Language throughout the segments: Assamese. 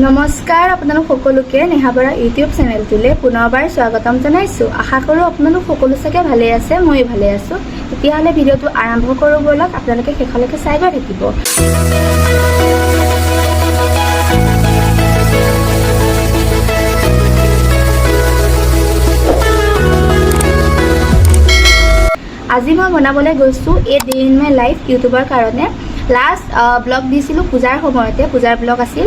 নমস্কাৰ, আপোনালোক সকলোকে নেহা বৰা ইউটিউব চেনেলটোলৈ পুনৰবাৰ স্বাগতম জনাইছোঁ। আশা কৰোঁ আপোনালোক সকলো চাগে ভালে আছে, ময়ো ভালে আছোঁ। তেতিয়াহ'লে ভিডিঅ'টো আৰম্ভ কৰোঁ ব'লক, আপোনালোকে শেষলৈকে চাই গৈ থাকিব। আজি মই বনাবলৈ গৈছোঁ a day in my life ইউটিউবৰ কাৰণে। লাষ্ট ব্লগ দিছিলোঁ পূজাৰ সময়তে, পূজাৰ ব্লগ আছিল।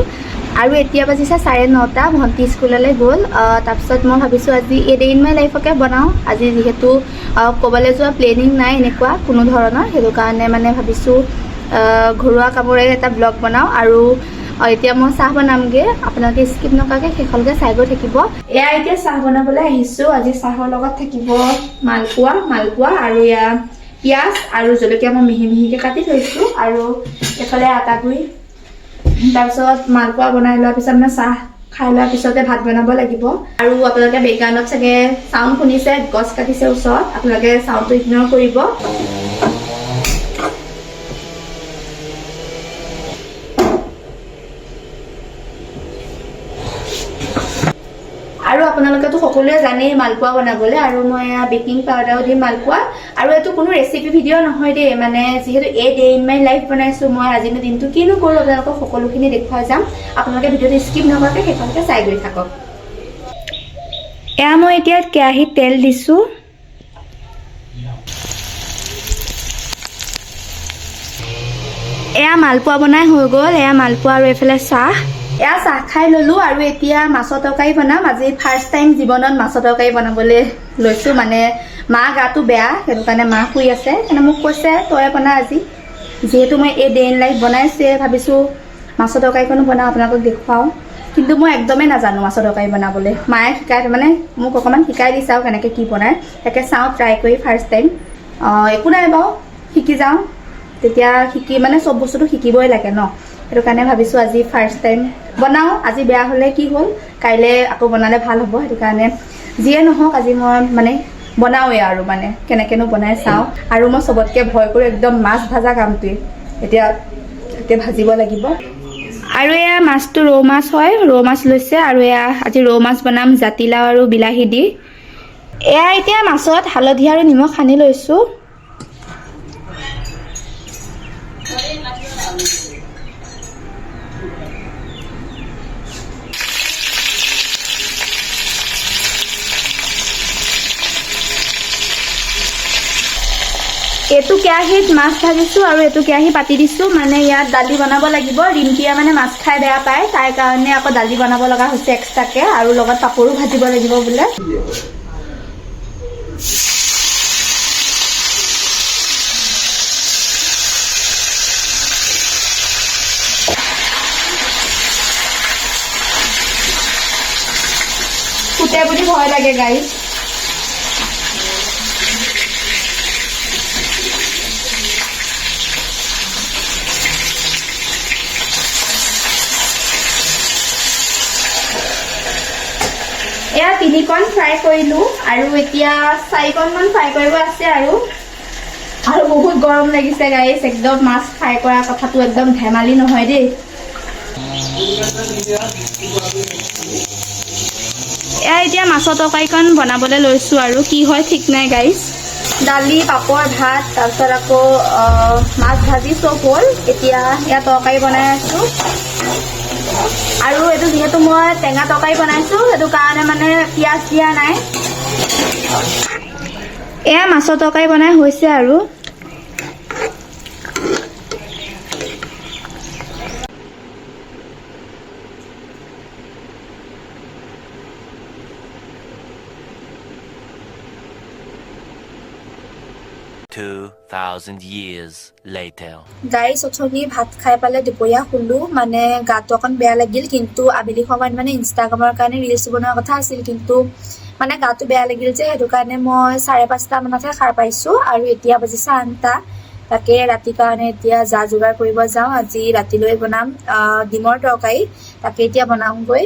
আৰু এতিয়া বাজিছে চাৰে নটা ভণ্টি স্কুললৈ গ'ল। তাৰপিছত মই ভাবিছোঁ আজি এ ডে ইন মাই লাইফকে বনাওঁ। আজি যিহেতু ক'বলৈ যোৱা প্লেনিং নাই এনেকুৱা কোনো ধৰণৰ। সেইটো কাৰণে মানে ভাবিছোঁ ঘৰুৱা কামৰে এটা ব্লগ বনাওঁ। আৰু এতিয়া মই চাহ বনামগৈ। আপোনালোকে স্কিপ নকৰাকৈ শেষলৈকে চাই গৈ থাকিব। এয়া এতিয়া চাহ বনাবলৈ আহিছোঁ। আজি চাহৰ লগত থাকিব মালপোৱা মালপোৱা আৰু এয়া পিঁয়াজ আৰু জলকীয়া মই মিহি মিহিকৈ কাটি থৈছোঁ। আৰু এইফালে আটাগুৰি তাৰপিছত মালপোৱা বনাই লোৱাৰ পিছত মানে চাহ খাই লোৱাৰ পিছতে ভাত বনাব লাগিব। আৰু আপোনালোকে বেকগ্ৰাউণ্ডত চাগে চাউণ্ড শুনিছে, গছ কাটিছে ওচৰত, আপোনালোকে চাউণ্ডটো ইগন'ৰ কৰিব। আৰু আপোনালোকেতো সকলোৱে জানেই মালপোৱা বনাবলৈ আৰু মই এয়া বেকিং পাউডাৰো দিম মালপোৱা। আৰু এইটো কোনো ৰেচিপি ভিডিঅ' নহয় দেই মানে যিহেতু a day in my life বনাইছোঁ মই আজিনো দিনটো কিনো কৰোঁ আপোনালোকক সকলোখিনি দেখুৱাই যাম। আপোনালোকে ভিডিঅ'টো স্কিপ নকৰাকৈ শেষলৈকে চাই গৈ থাকক। এয়া মই এতিয়া কেৰাহীত তেল দিছোঁ। এয়া মালপোৱা বনাই হৈ গ'ল এয়া মালপোৱা আৰু এইফালে চাহ। এয়া চাহ খাই ল'লোঁ আৰু এতিয়া মাছৰ তৰকাৰী বনাম। আজি ফাৰ্ষ্ট টাইম জীৱনত মাছৰ তৰকাৰী বনাবলৈ লৈছোঁ মানে মা গাটো বেয়া সেইটো কাৰণে মা শুই আছে। সেইকাৰণে মোক কৈছে তই বনা আজি। যিহেতু মই এই ডে ইন লাইফ বনাইছোৱে ভাবিছোঁ মাছৰ তৰকাৰীখনো বনাওঁ আপোনালোকক দেখুৱাওঁ। কিন্তু মই একদমেই নাজানো মাছৰ তৰকাৰী বনাবলৈ। মায়ে শিকাই মানে মোক অকণমান শিকাই দিছে আৰু কেনেকৈ কি বনায় তাকে চাওঁ ট্ৰাই কৰি ফাৰ্ষ্ট টাইম একো নাই বাৰু শিকি যাওঁ। তেতিয়া শিকি মানে চব বস্তুটো শিকিবই লাগে ন। সেইটো কাৰণে ভাবিছোঁ আজি ফাৰ্ষ্ট টাইম বনাওঁ আজি বেয়া হ'লে কি হ'ল? কাইলৈ আকৌ বনালে ভাল হ'ব সেইটো কাৰণে যিয়ে নহওক আজি মই মানে বনাওঁৱেই আৰু মানে কেনেকৈনো বনাই চাওঁ। আৰু মই চবতকৈ ভয় কৰোঁ একদম মাছ ভজা কামটোৱে। এতিয়া এতিয়া ভাজিব লাগিব। আৰু এয়া মাছটো ৰৌ মাছ হয় ৰৌ মাছ লৈছে আৰু এয়া আজি ৰৌ মাছ বনাম জাতিলাও আৰু বিলাহী দি। এয়া এতিয়া মাছত হালধি আৰু নিমখ সানি লৈছোঁ। এইটো কেৰাহীত মাছ ভাজিছোঁ আৰু এইটো কেৰাহী পাতি দিছোঁ। মানে ইয়াত দালি বনাব লাগিব। ৰিম্পিয়ে মানে মাছ খাই বেয়া পায়। তাৰ কাৰণে আকৌ দালি বনাব লগা হৈছে এক্সট্ৰাকৈ আৰু লগত পাপৰো ভাজিব লাগিব বোলে। ফুটে বুলি ভয় লাগে গাড়ীত এয়া তিনিকণ ফ্ৰাই কৰিলোঁ আৰু এতিয়া চাৰিকণমান ফ্ৰাই কৰিব আছে আৰু। আৰু বহুত গৰম লাগিছে গাইছ একদম মাছ ফ্ৰাই কৰা কথাটো একদম ধেমালি নহয় দেই। এয়া এতিয়া মাছৰ তৰকাৰীকণ বনাবলৈ লৈছোঁ আৰু। কি হয় ঠিক নাই গাইছ দালি, পাপৰ ভাত, তাৰপিছত আকৌ মাছ ভাজি চব হ'ল। এতিয়া এয়া তৰকাৰী বনাই আছোঁ। আৰু এইটো যিহেতু মই টেঙা তৰকাৰী বনাইছোঁ সেইটো কাৰণে মানে পিঁয়াজ দিয়া নাই। এয়া মাছৰ তৰকাৰী বনাই হৈছে আৰু। Two thousand years later. গাইছ অথনি ভাত খাই পালে দুপৰীয়া শুলোঁ মানে গাটো অকণ বেয়া লাগিল কিন্তু আবেলি সময়ত মানে ইনষ্টাগ্ৰামৰ কাৰণে ৰিলচ বনোৱাৰ কথা আছিল কিন্তু মানে গাটো বেয়া লাগিল যে সেইটো কাৰণে মই চাৰে পাঁচটা মানতহে সাৰ পাইছোঁ আৰু এতিয়া বাজিছে আঠটা তাকে ৰাতিৰ কাৰণে এতিয়া যা যোগাৰ কৰিব যাওঁ আজি ৰাতিলৈ বনাম ডিমৰ তৰকাৰী তাকে এতিয়া বনাওঁগৈ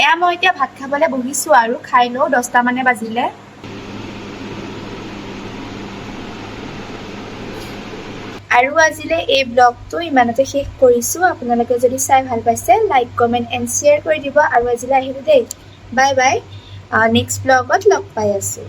এয়া মই এতিয়া ভাত খাবলে বহিছো আৰু খাই লওঁ দহটা মানে বাজিলে। আৰু আজিলে এই ব্লগটো ইমানতে শেষ কৰিছো। আপোনালোকে যদি চাই ভাল পাইছে লাইক কমেণ্ট এণ্ড শ্বেয়াৰ কৰি দিব। আৰু আজিলে আহিলোঁ দেই। Bye bye. নেক্সট ব্লগত লগ পাই আছো।